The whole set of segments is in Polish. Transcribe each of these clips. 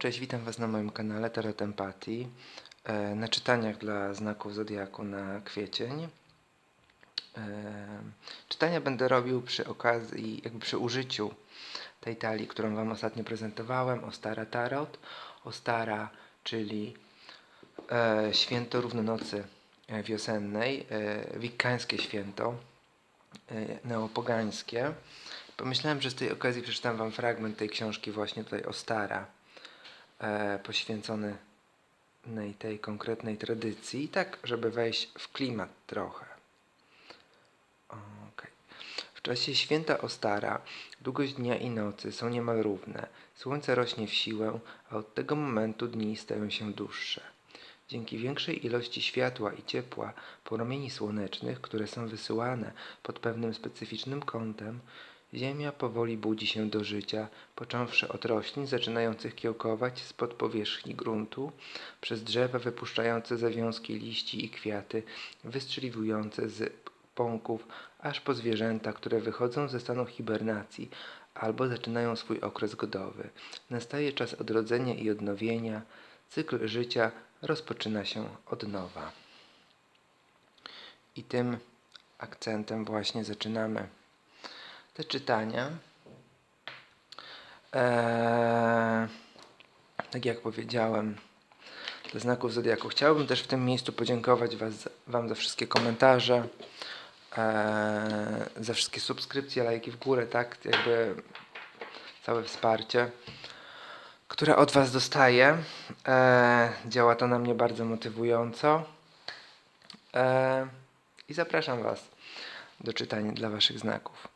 cześć, witam Was na moim kanale Tarot Empatii, e, na czytaniach dla znaków Zodiaku na kwiecień. E, Czytania będę robił przy okazji, jakby przy użyciu tej talii, którą Wam ostatnio prezentowałem, Ostara Tarot. Ostara, czyli e, święto równonocy wiosennej, e, wikkańskie święto, neopogańskie. Pomyślałem, że z tej okazji przeczytam Wam fragment tej książki właśnie tutaj Ostara, poświęcony tej- konkretnej tradycji, tak żeby wejść w klimat trochę. Okej. W czasie święta Ostara długość dnia i nocy są niemal równe. Słońce rośnie w siłę, a od tego momentu dni stają się dłuższe. Dzięki większej ilości światła i ciepła promieni słonecznych, które są wysyłane pod pewnym specyficznym kątem, Ziemia powoli budzi się do życia, począwszy od roślin zaczynających kiełkować spod powierzchni gruntu, przez drzewa wypuszczające zawiązki liści i kwiaty, wystrzeliwujące z pąków, aż po zwierzęta, które wychodzą ze stanu hibernacji albo zaczynają swój okres godowy. Nastaje czas odrodzenia i odnowienia, cykl życia rozpoczyna się od nowa. I tym akcentem właśnie zaczynamy te czytania. Eee, tak jak powiedziałem, dla znaków Zodiaku. Chciałbym też w tym miejscu podziękować was, Wam za wszystkie komentarze, eee, za wszystkie subskrypcje, lajki w górę, tak? Jakby całe wsparcie, które od Was dostaję. Eee, działa to na mnie bardzo motywująco. Eee, I zapraszam Was do czytania dla Waszych znaków.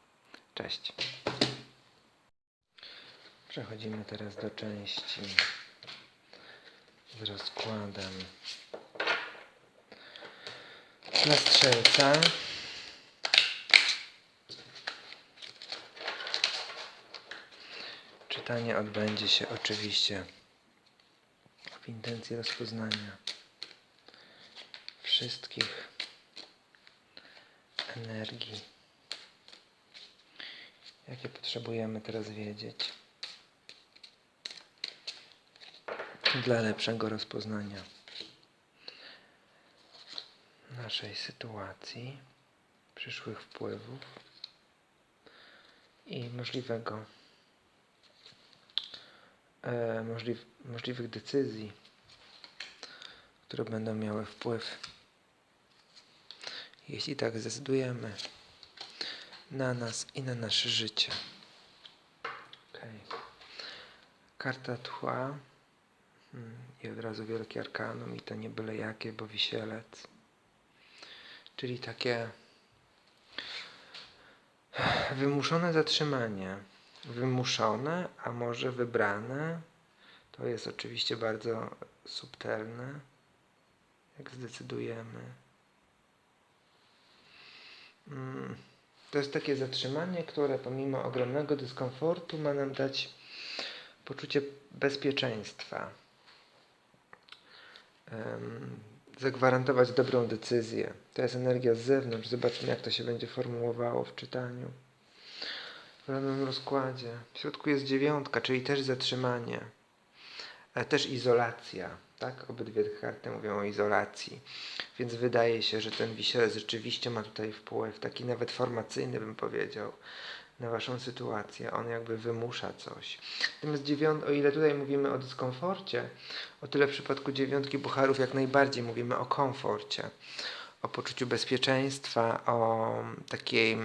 Cześć. Przechodzimy teraz do części z rozkładem na strzelca. Czytanie odbędzie się oczywiście w intencji rozpoznania wszystkich energii, jakie potrzebujemy teraz wiedzieć? Dla lepszego rozpoznania naszej sytuacji, przyszłych wpływów i możliwego e, możliw, możliwych decyzji, które będą miały wpływ, jeśli tak zdecydujemy, na nas i na nasze życie. Okej. Karta tła Hmm, i od razu wielkie arkanum i to nie byle jakie, bo wisielec. Czyli takie wymuszone zatrzymanie. Wymuszone, a może wybrane. To jest oczywiście bardzo subtelne, jak zdecydujemy. Mm, To jest takie zatrzymanie, które pomimo ogromnego dyskomfortu ma nam dać poczucie bezpieczeństwa. Zagwarantować dobrą decyzję. To jest energia z zewnątrz. Zobaczmy, jak to się będzie formułowało w czytaniu. W danym rozkładzie. W środku jest dziewiątka, czyli też zatrzymanie. Ale też izolacja. Tak? Obydwie karty mówią o izolacji. Więc wydaje się, że ten wisielec rzeczywiście ma tutaj wpływ, taki nawet formacyjny bym powiedział, na waszą sytuację. On jakby wymusza coś. Natomiast dziewiąt, o ile tutaj mówimy o dyskomforcie, o tyle w przypadku dziewiątki bucharów jak najbardziej mówimy o komforcie, o poczuciu bezpieczeństwa, o takiej,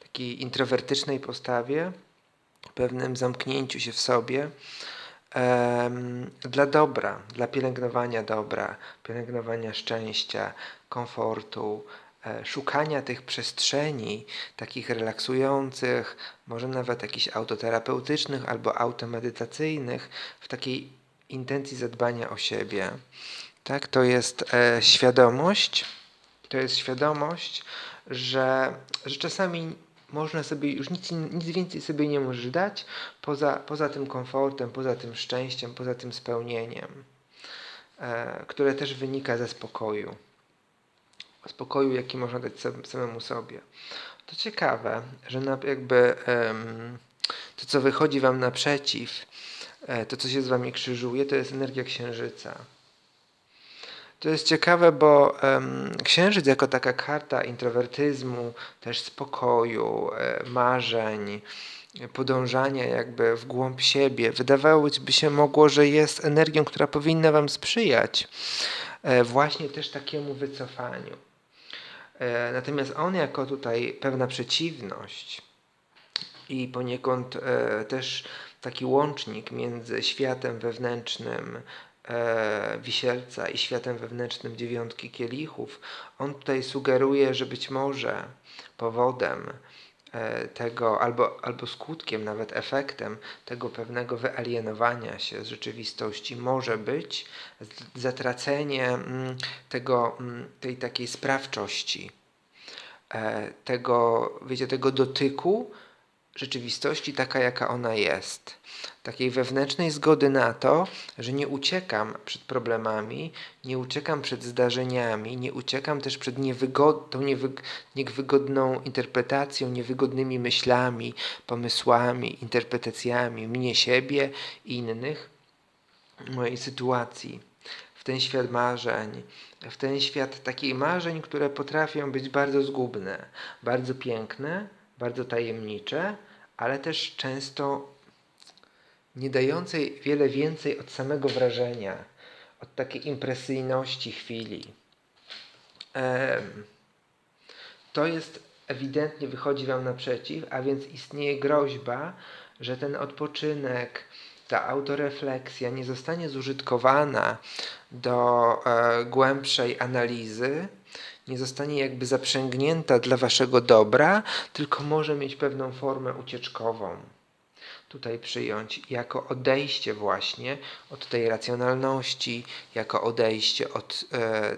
takiej introwertycznej postawie, pewnym zamknięciu się w sobie dla dobra, dla pielęgnowania dobra, pielęgnowania szczęścia, komfortu, e, szukania tych przestrzeni takich relaksujących, może nawet jakichś autoterapeutycznych albo automedytacyjnych, w takiej intencji zadbania o siebie. Tak, to jest e, świadomość, to jest świadomość, że, że czasami można sobie już nic, nic więcej sobie nie możesz dać poza, poza tym komfortem, poza tym szczęściem, poza tym spełnieniem, e, które też wynika ze spokoju. Spokoju, jaki można dać sam- samemu sobie. To ciekawe, że na, jakby to, co wychodzi Wam naprzeciw, e, to co się z wami krzyżuje, to jest energia księżyca. To jest ciekawe, bo um, księżyc jako taka karta introwertyzmu, też spokoju, e, marzeń, podążania jakby w głąb siebie, wydawało by się mogło, że jest energią, która powinna wam sprzyjać e, właśnie też takiemu wycofaniu. E, natomiast on jako tutaj pewna przeciwność i poniekąd też taki łącznik między światem wewnętrznym e, wisielca i światem wewnętrznym dziewiątki kielichów, on tutaj sugeruje, że być może powodem e, tego, albo, albo skutkiem, nawet efektem tego pewnego wyalienowania się z rzeczywistości może być zatracenie mm, tego, mm, tej takiej sprawczości, e, tego, wiecie, tego dotyku rzeczywistości taka, jaka ona jest. Takiej wewnętrznej zgody na to, że nie uciekam przed problemami, nie uciekam przed zdarzeniami, nie uciekam też przed niewygod tą niewygodną interpretacją, niewygodnymi myślami, pomysłami, interpretacjami mnie, siebie innych, mojej sytuacji. W ten świat marzeń, w ten świat takich marzeń, które potrafią być bardzo zgubne, bardzo piękne, bardzo tajemnicze, ale też często nie dającej wiele więcej od samego wrażenia, od takiej impresyjności chwili. To jest ewidentnie wychodzi Wam naprzeciw, a więc istnieje groźba, że ten odpoczynek, ta autorefleksja nie zostanie zużytkowana do e, głębszej analizy, nie zostanie jakby zaprzęgnięta dla waszego dobra, tylko może mieć pewną formę ucieczkową. Tutaj przyjąć jako odejście właśnie od tej racjonalności, jako odejście od e,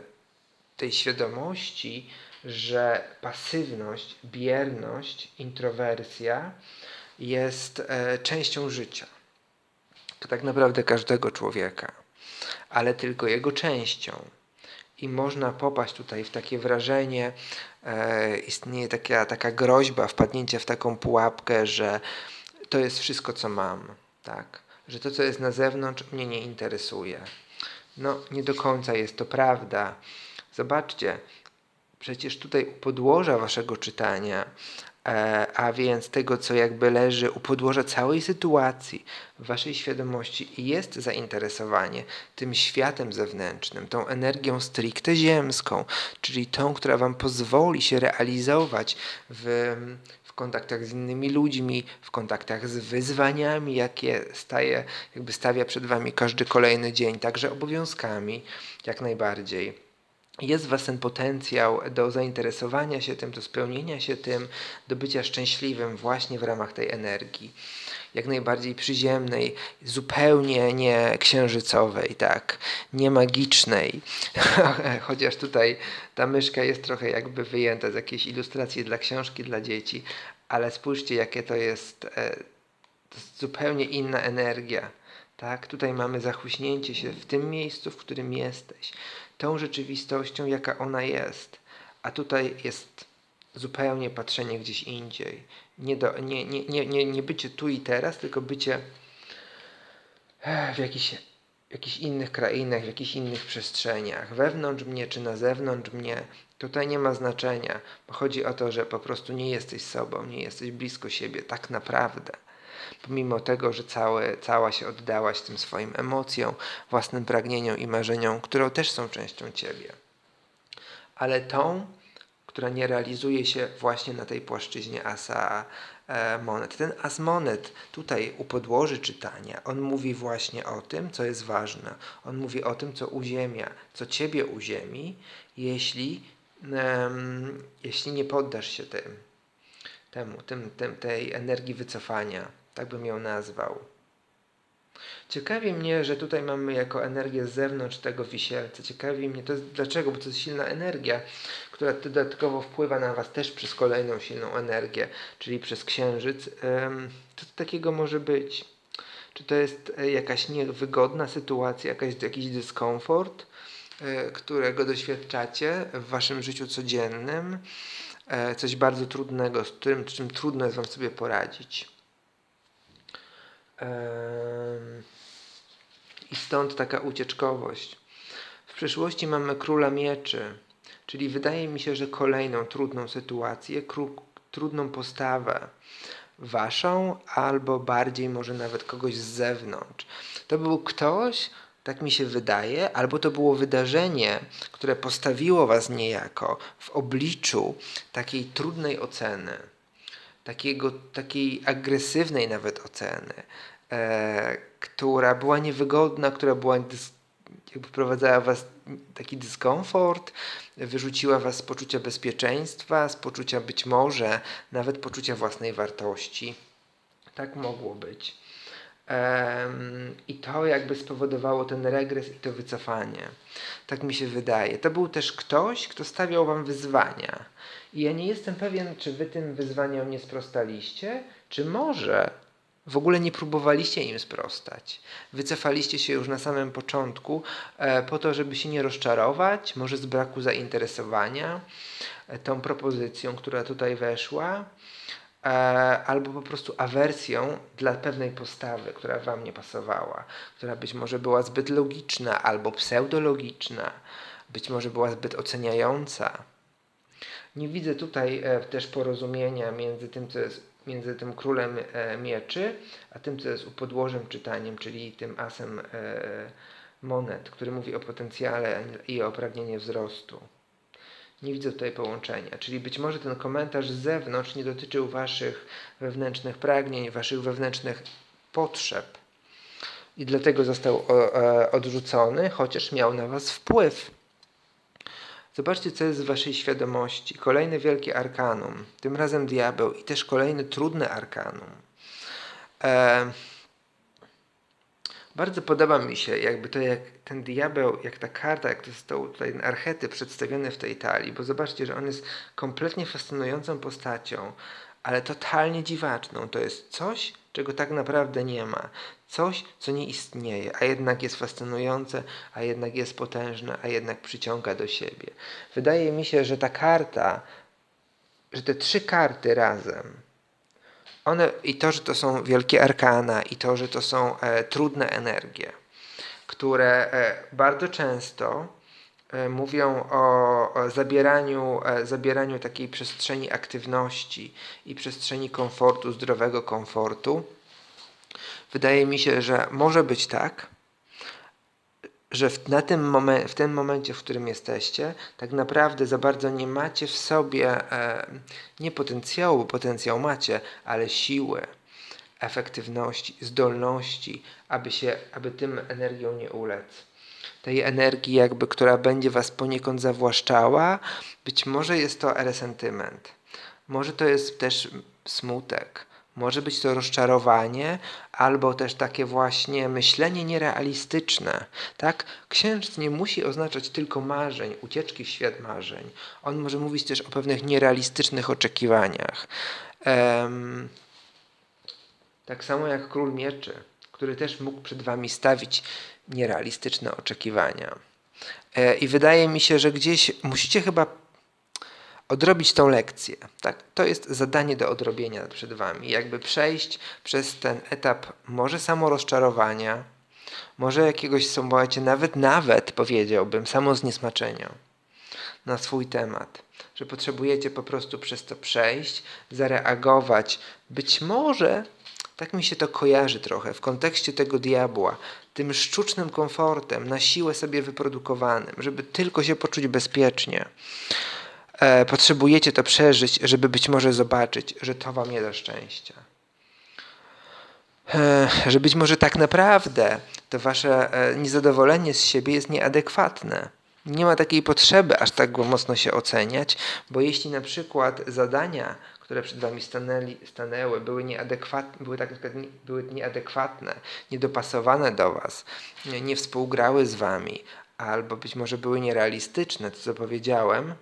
tej świadomości, że pasywność, bierność, introwersja jest e, częścią życia. Tak naprawdę każdego człowieka, ale tylko jego częścią i można popaść tutaj w takie wrażenie, e, istnieje taka, taka groźba wpadnięcia w taką pułapkę, że to jest wszystko, co mam, tak? Że to, co jest na zewnątrz, mnie nie interesuje. No, nie do końca jest to prawda. Zobaczcie, przecież tutaj u podłoża waszego czytania a więc tego, co jakby leży u podłoża całej sytuacji w waszej świadomości i jest zainteresowanie tym światem zewnętrznym, tą energią stricte ziemską, czyli tą, która wam pozwoli się realizować w, w kontaktach z innymi ludźmi, w kontaktach z wyzwaniami, jakie staje, jakby stawia przed wami każdy kolejny dzień, także obowiązkami, jak najbardziej jest w Was ten potencjał do zainteresowania się tym, do spełnienia się tym, do bycia szczęśliwym właśnie w ramach tej energii. Jak najbardziej przyziemnej, zupełnie nie księżycowej, tak, nie magicznej. Chociaż tutaj ta myszka jest trochę jakby wyjęta z jakiejś ilustracji dla książki dla dzieci, ale spójrzcie, jakie to jest, e, to jest zupełnie inna energia. Tak? Tutaj mamy zachuśnięcie się w tym miejscu, w którym jesteś tą rzeczywistością, jaka ona jest. A tutaj jest zupełnie patrzenie gdzieś indziej. Nie, do, nie, nie, nie, nie, nie bycie tu i teraz, tylko bycie w jakichś, w jakichś innych krainach, w jakichś innych przestrzeniach. Wewnątrz mnie czy na zewnątrz mnie. Tutaj nie ma znaczenia, bo chodzi o to, że po prostu nie jesteś sobą, nie jesteś blisko siebie tak naprawdę pomimo tego, że całe, cała się oddałaś tym swoim emocjom, własnym pragnieniom i marzeniom, które też są częścią ciebie. Ale tą, która nie realizuje się właśnie na tej płaszczyźnie asa e, monet. Ten as monet tutaj u podłoży czytania, on mówi właśnie o tym, co jest ważne. On mówi o tym, co uziemia, co ciebie uziemi, jeśli, jeśli nie poddasz się tym, temu, tym, tym, tej energii wycofania tak bym ją nazwał. Ciekawi mnie, że tutaj mamy jako energię z zewnątrz tego wisielca. Ciekawi mnie to jest, dlaczego, bo to jest silna energia, która dodatkowo wpływa na Was też przez kolejną silną energię, czyli przez księżyc. Co to takiego może być? Czy to jest e, jakaś niewygodna sytuacja, jakaś, jakiś dyskomfort, e, którego doświadczacie w Waszym życiu codziennym? E, coś bardzo trudnego, z którym, czym trudno jest Wam sobie poradzić. I stąd taka ucieczkowość. W przyszłości mamy króla mieczy, czyli wydaje mi się, że kolejną trudną sytuację, trudną postawę waszą, albo bardziej może nawet kogoś z zewnątrz. To był ktoś, tak mi się wydaje, albo to było wydarzenie, które postawiło was niejako w obliczu takiej trudnej oceny, takiego, takiej agresywnej nawet oceny, e, która była niewygodna, która była dys, jakby wprowadzała was taki dyskomfort, wyrzuciła was z poczucia bezpieczeństwa, z poczucia być może nawet poczucia własnej wartości. Tak mogło być. Em, I to jakby spowodowało ten regres i to wycofanie. Tak mi się wydaje. To był też ktoś, kto stawiał wam wyzwania. I ja nie jestem pewien, czy wy tym wyzwaniom nie sprostaliście, czy może w ogóle nie próbowaliście im sprostać. Wycofaliście się już na samym początku e, po to, żeby się nie rozczarować, może z braku zainteresowania e, tą propozycją, która tutaj weszła, e, albo po prostu awersją dla pewnej postawy, która wam nie pasowała, która być może była zbyt logiczna albo pseudologiczna, być może była zbyt oceniająca. Nie widzę tutaj e, też porozumienia między tym, co jest między tym królem e, mieczy, a tym, co jest u podłożem czytaniem, czyli tym asem e, monet, który mówi o potencjale i o pragnieniu wzrostu. Nie widzę tutaj połączenia, czyli być może ten komentarz z zewnątrz nie dotyczył waszych wewnętrznych pragnień, waszych wewnętrznych potrzeb. I dlatego został odrzucony, chociaż miał na was wpływ. Zobaczcie, co jest w waszej świadomości. Kolejny wielki arkanum, tym razem diabeł i też kolejny trudny arkanum. E, bardzo podoba mi się jakby to, jak ten diabeł, jak ta karta, jak to został tutaj ten archetyp przedstawiony w tej talii, bo zobaczcie, że on jest kompletnie fascynującą postacią, ale totalnie dziwaczną. To jest coś, czego tak naprawdę nie ma. Coś, co nie istnieje, a jednak jest fascynujące, a jednak jest potężne, a jednak przyciąga do siebie. Wydaje mi się, że ta karta, że te trzy karty razem, one i to, że to są wielkie arkana, i to, że to są e, trudne energie, które e, bardzo często mówią o, zabieraniu, e, zabieraniu takiej przestrzeni aktywności i przestrzeni komfortu, zdrowego komfortu. Wydaje mi się, że może być tak, że w, na tym momen- w tym momencie, w którym jesteście, tak naprawdę za bardzo nie macie w sobie e, nie potencjału, potencjał macie, ale siły, efektywności, zdolności, aby, się, aby tym energią nie ulec. Tej energii, jakby, która będzie was poniekąd zawłaszczała, być może jest to resentyment, może to jest też smutek, może być to rozczarowanie, albo też takie właśnie myślenie nierealistyczne. Tak? Księżyc nie musi oznaczać tylko marzeń, ucieczki w świat marzeń. On może mówić też o pewnych nierealistycznych oczekiwaniach. Um, tak samo jak król mieczy, który też mógł przed wami stawić nierealistyczne oczekiwania. E, I wydaje mi się, że gdzieś musicie chyba odrobić tą lekcję. Tak? To jest zadanie do odrobienia przed Wami. Jakby przejść przez ten etap może samorozczarowania, może jakiegoś, słuchajcie, nawet, nawet powiedziałbym, samozniesmaczenia na swój temat. Że potrzebujecie po prostu przez to przejść, zareagować. Być może, tak mi się to kojarzy trochę, w kontekście tego diabła, tym sztucznym komfortem, na siłę sobie wyprodukowanym, żeby tylko się poczuć bezpiecznie e, potrzebujecie to przeżyć, żeby być może zobaczyć, że to wam nie da szczęścia. E, że być może tak naprawdę to wasze e, niezadowolenie z siebie jest nieadekwatne. Nie ma takiej potrzeby aż tak mocno się oceniać, bo jeśli na przykład zadania, które przed wami stanęli, stanęły, były nieadekwatne, były, tak, były nieadekwatne, niedopasowane do was, nie, nie współgrały z wami, albo być może były nierealistyczne, to co powiedziałem,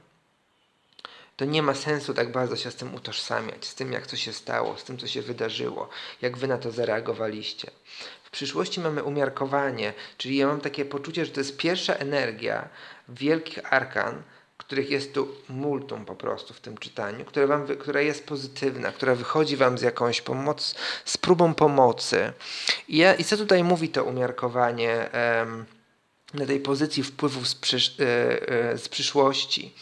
to nie ma sensu tak bardzo się z tym utożsamiać, z tym jak to się stało, z tym co się wydarzyło, jak wy na to zareagowaliście. W przyszłości mamy umiarkowanie, czyli ja mam takie poczucie, że to jest pierwsza energia wielkich arkan, których jest tu multum po prostu w tym czytaniu, które wam, która jest pozytywna, która wychodzi wam z jakąś pomoc, z próbą pomocy. I, ja, i co tutaj mówi to umiarkowanie em, na tej pozycji wpływów z, przysz, e, e, z przyszłości?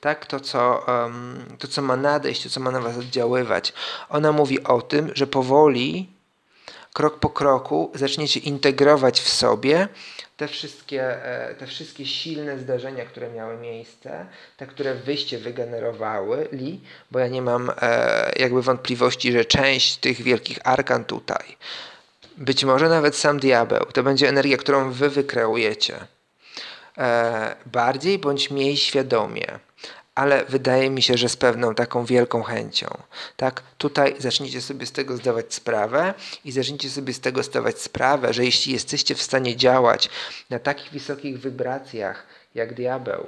Tak, to co, em, to co ma nadejść, to co ma na was oddziaływać. Ona mówi o tym, że powoli krok po kroku zaczniecie integrować w sobie te wszystkie, e, te wszystkie silne zdarzenia, które miały miejsce, te, które wyście wygenerowały, li, bo ja nie mam e, jakby wątpliwości, że część tych wielkich arkan tutaj, być może nawet sam diabeł, to będzie energia, którą wy wykreujecie. E, bardziej bądź mniej świadomie ale wydaje mi się, że z pewną taką wielką chęcią. Tak? Tutaj zacznijcie sobie z tego zdawać sprawę i zacznijcie sobie z tego zdawać sprawę, że jeśli jesteście w stanie działać na takich wysokich wibracjach jak diabeł,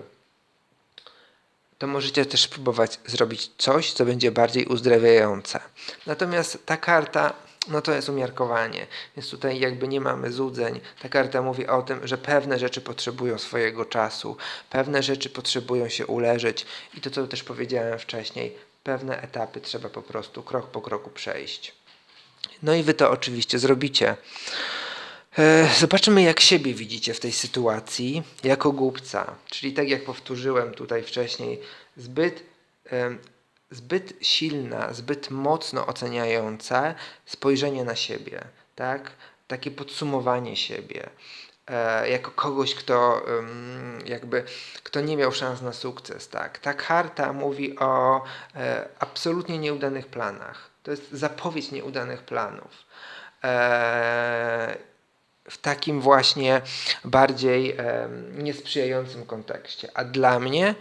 to możecie też spróbować zrobić coś, co będzie bardziej uzdrawiające. Natomiast ta karta, no to jest umiarkowanie, więc tutaj jakby nie mamy złudzeń. Ta karta mówi o tym, że pewne rzeczy potrzebują swojego czasu, pewne rzeczy potrzebują się uleżeć i to, co też powiedziałem wcześniej, pewne etapy trzeba po prostu krok po kroku przejść. No i wy to oczywiście zrobicie. E, Zobaczymy, jak siebie widzicie w tej sytuacji jako głupca. Czyli tak jak powtórzyłem tutaj wcześniej, zbyt, zbyt silna, zbyt mocno oceniające spojrzenie na siebie, tak? Takie podsumowanie siebie. E, jako kogoś, kto jakby, kto nie miał szans na sukces, tak? Ta karta mówi o e, absolutnie nieudanych planach. To jest zapowiedź nieudanych planów. E, w takim właśnie bardziej niesprzyjającym kontekście. A dla mnie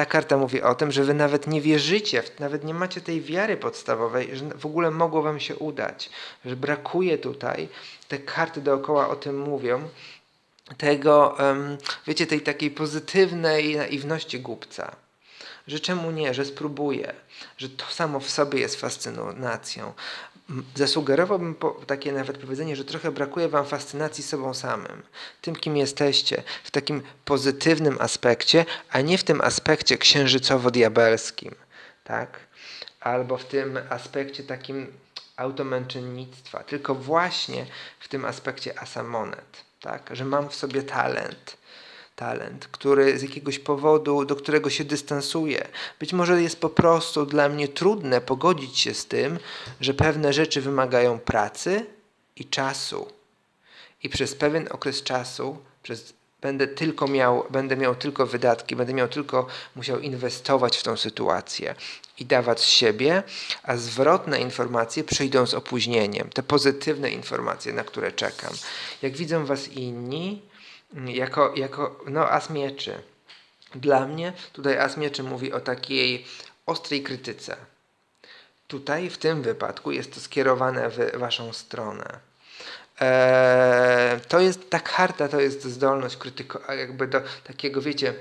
ta karta mówi o tym, że wy nawet nie wierzycie, nawet nie macie tej wiary podstawowej, że w ogóle mogło wam się udać, że brakuje tutaj, te karty dookoła o tym mówią, tego, wiecie, tej takiej pozytywnej naiwności głupca. Że czemu nie, że spróbuję, że to samo w sobie jest fascynacją. Zasugerowałbym takie nawet powiedzenie, że trochę brakuje wam fascynacji sobą samym, tym kim jesteście, w takim pozytywnym aspekcie, a nie w tym aspekcie księżycowo-diabelskim, tak? Albo w tym aspekcie takim automęczennictwa, tylko właśnie w tym aspekcie asamonet, tak? Że mam w sobie talent, talent, który z jakiegoś powodu, do którego się dystansuję. Być może jest po prostu dla mnie trudne pogodzić się z tym, że pewne rzeczy wymagają pracy i czasu. I przez pewien okres czasu, przez będę tylko miał, będę miał tylko wydatki, będę miał tylko musiał inwestować w tą sytuację i dawać z siebie, a zwrotne informacje przyjdą z opóźnieniem. Te pozytywne informacje, na które czekam. Jak widzą was inni, jako, jako no, as mieczy. Dla mnie tutaj as mieczy mówi o takiej ostrej krytyce. Tutaj w tym wypadku jest to skierowane w waszą stronę. Eee, to jest ta karta, to jest zdolność krytyko, jakby do takiego, wiecie,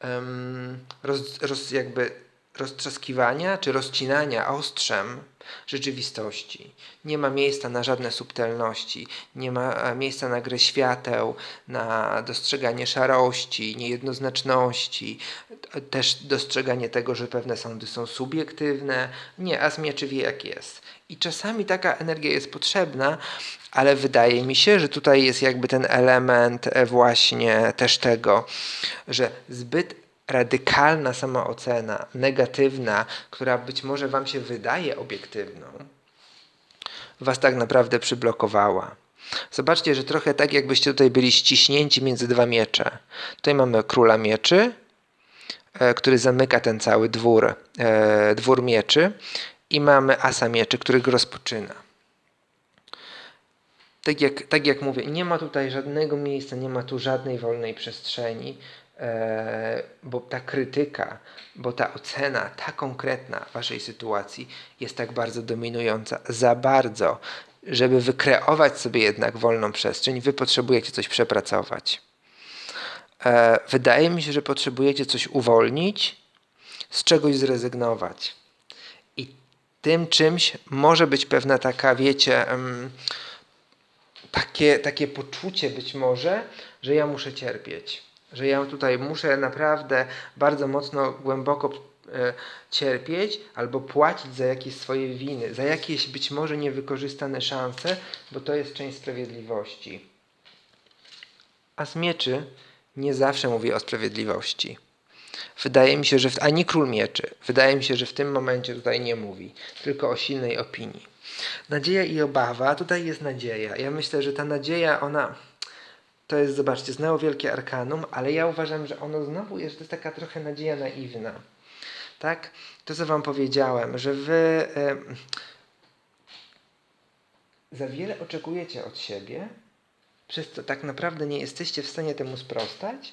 em, roz, roz, jakby roztrzaskiwania czy rozcinania ostrzem rzeczywistości. Nie ma miejsca na żadne subtelności, nie ma e, miejsca na grę świateł, na dostrzeganie szarości, niejednoznaczności, też dostrzeganie tego, że pewne sądy są subiektywne. Nie, a z mieczy wie jak jest. I czasami taka energia jest potrzebna, ale wydaje mi się, że tutaj jest jakby ten element e, właśnie też tego, że zbyt radykalna samoocena, negatywna, która być może Wam się wydaje obiektywną, Was tak naprawdę przyblokowała. Zobaczcie, że trochę tak jakbyście tutaj byli ściśnięci między dwa miecze. Tutaj mamy króla mieczy, e, który zamyka ten cały dwór, e, dwór mieczy i mamy asa mieczy, który go rozpoczyna. Tak jak, tak jak mówię, nie ma tutaj żadnego miejsca, nie ma tu żadnej wolnej przestrzeni, bo ta krytyka, bo ta ocena, ta konkretna waszej sytuacji jest tak bardzo dominująca, za bardzo, żeby wykreować sobie jednak wolną przestrzeń, wy potrzebujecie coś przepracować. E, wydaje mi się, że potrzebujecie coś uwolnić, z czegoś zrezygnować. I tym czymś może być pewna taka, wiecie, takie, takie poczucie być może, że ja muszę cierpieć, że ja tutaj muszę naprawdę bardzo mocno, głęboko e, cierpieć albo płacić za jakieś swoje winy, za jakieś być może niewykorzystane szanse, bo to jest część sprawiedliwości. A z mieczy nie zawsze mówi o sprawiedliwości. Wydaje mi się, że w, ani król mieczy. Wydaje mi się, że w tym momencie tutaj nie mówi, tylko o silnej opinii. Nadzieja i obawa, tutaj jest nadzieja. Ja myślę, że ta nadzieja, ona to jest, zobaczcie, znowu wielkie arkanum, ale ja uważam, że ono znowu jest, taka trochę nadzieja naiwna. Tak? To, co wam powiedziałem, że wy za wiele oczekujecie od siebie, przez co tak naprawdę nie jesteście w stanie temu sprostać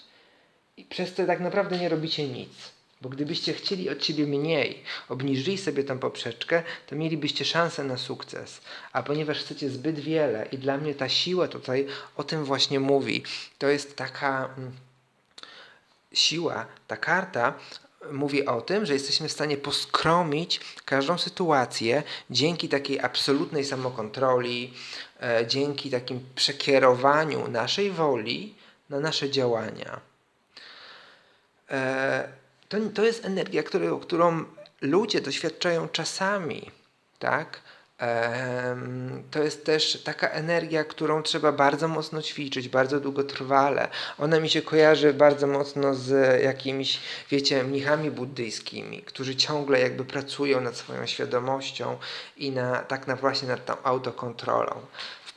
i przez to tak naprawdę nie robicie nic. Bo gdybyście chcieli od siebie mniej, obniżyli sobie tą poprzeczkę, to mielibyście szansę na sukces. A ponieważ chcecie zbyt wiele i dla mnie ta siła tutaj o tym właśnie mówi, to jest taka mm, siła, ta karta mówi o tym, że jesteśmy w stanie poskromić każdą sytuację dzięki takiej absolutnej samokontroli, e, dzięki takim przekierowaniu naszej woli na nasze działania. E, to, to jest energia, którą, którą ludzie doświadczają czasami, tak? To jest też taka energia, którą trzeba bardzo mocno ćwiczyć, bardzo długotrwale. Ona mi się kojarzy bardzo mocno z jakimiś, wiecie, mnichami buddyjskimi, którzy ciągle jakby pracują nad swoją świadomością i na, tak na właśnie nad tą autokontrolą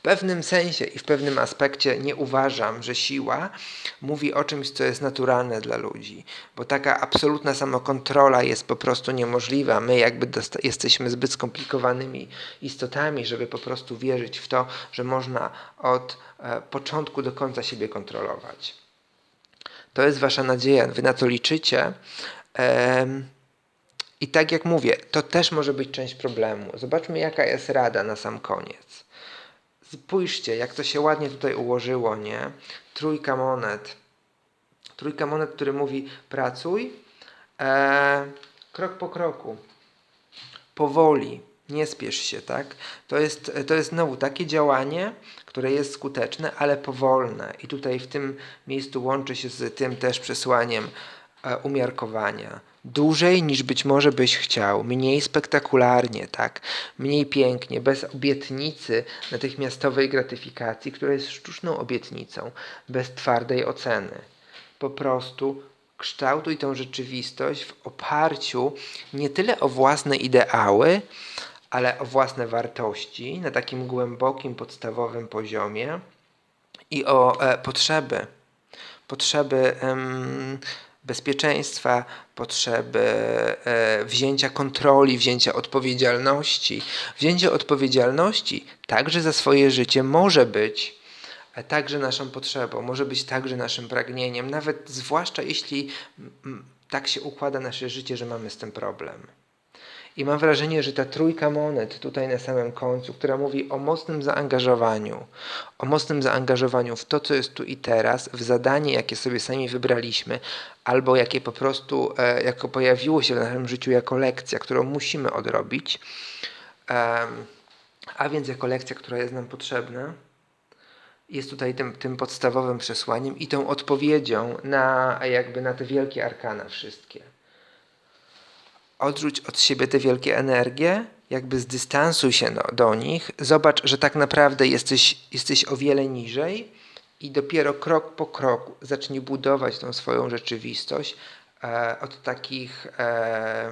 pewnym sensie i w pewnym aspekcie nie uważam, że siła mówi o czymś, co jest naturalne dla ludzi, bo taka absolutna samokontrola jest po prostu niemożliwa. My jakby jesteśmy zbyt skomplikowanymi istotami, żeby po prostu wierzyć w to, że można od e, początku do końca siebie kontrolować. To jest wasza nadzieja, wy na to liczycie. I tak jak mówię, to też może być część problemu. Zobaczmy, jaka jest rada na sam koniec. Spójrzcie, jak to się ładnie tutaj ułożyło, nie? Trójka monet. Trójka monet, który mówi pracuj e, krok po kroku. Powoli, nie spiesz się, tak? To jest, to jest znowu takie działanie, które jest skuteczne, ale powolne. I tutaj w tym miejscu łączy się z tym też przesłaniem umiarkowania dłużej niż być może byś chciał, mniej spektakularnie, tak, mniej pięknie, bez obietnicy natychmiastowej gratyfikacji, która jest sztuczną obietnicą, bez twardej oceny. Po prostu kształtuj tą rzeczywistość w oparciu nie tyle o własne ideały, ale o własne wartości na takim głębokim, podstawowym poziomie i o e, potrzeby. Potrzeby em, bezpieczeństwa, potrzeby e, wzięcia kontroli, wzięcia odpowiedzialności. Wzięcie odpowiedzialności także za swoje życie może być e, także naszą potrzebą, może być także naszym pragnieniem, nawet zwłaszcza jeśli tak się układa nasze życie, że mamy z tym problem. I mam wrażenie, że ta trójka monet tutaj na samym końcu, która mówi o mocnym zaangażowaniu, o mocnym zaangażowaniu w to, co jest tu i teraz, w zadanie, jakie sobie sami wybraliśmy, albo jakie po prostu e, jako pojawiło się w naszym życiu jako lekcja, którą musimy odrobić, e, a więc jako lekcja, która jest nam potrzebna, jest tutaj tym, tym podstawowym przesłaniem i tą odpowiedzią na jakby na te wielkie arkana wszystkie odrzuć od siebie te wielkie energie, jakby zdystansuj się no, do nich, zobacz, że tak naprawdę jesteś, jesteś o wiele niżej i dopiero krok po kroku zacznij budować tą swoją rzeczywistość e, od takich e,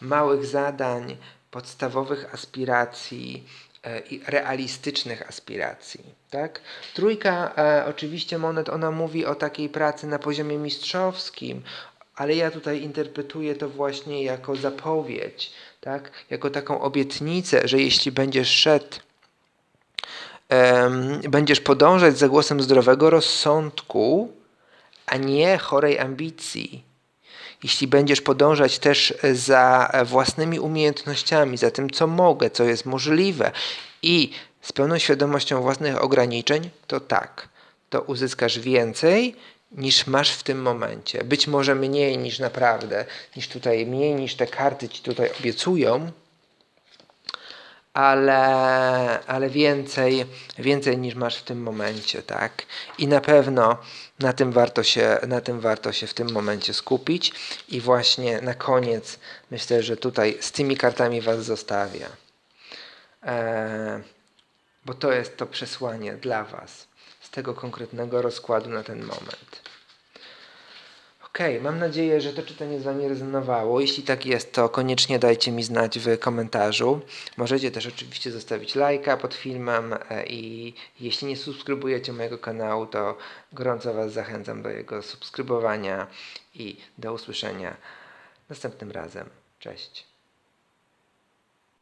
małych zadań, podstawowych aspiracji e, i realistycznych aspiracji. Tak? Trójka e, oczywiście monet, ona mówi o takiej pracy na poziomie mistrzowskim, ale ja tutaj interpretuję to właśnie jako zapowiedź, tak? jako taką obietnicę, że jeśli będziesz szedł, um, będziesz podążać za głosem zdrowego rozsądku, a nie chorej ambicji. Jeśli będziesz podążać też za własnymi umiejętnościami, za tym, co mogę, co jest możliwe i z pełną świadomością własnych ograniczeń, to tak, to uzyskasz więcej niż masz w tym momencie. Być może mniej niż naprawdę, niż tutaj, mniej niż te karty ci tutaj obiecują, ale, ale więcej, więcej niż masz w tym momencie, tak? I na pewno na tym warto się, na tym warto się w tym momencie skupić. I właśnie na koniec myślę, że tutaj z tymi kartami Was zostawię. Eee, bo to jest to przesłanie dla Was tego konkretnego rozkładu na ten moment. Okej, mam nadzieję, że to czytanie z Wami rezonowało. Jeśli tak jest, to koniecznie dajcie mi znać w komentarzu. Możecie też oczywiście zostawić lajka pod filmem e, i jeśli nie subskrybujecie mojego kanału, to gorąco Was zachęcam do jego subskrybowania i do usłyszenia następnym razem. Cześć.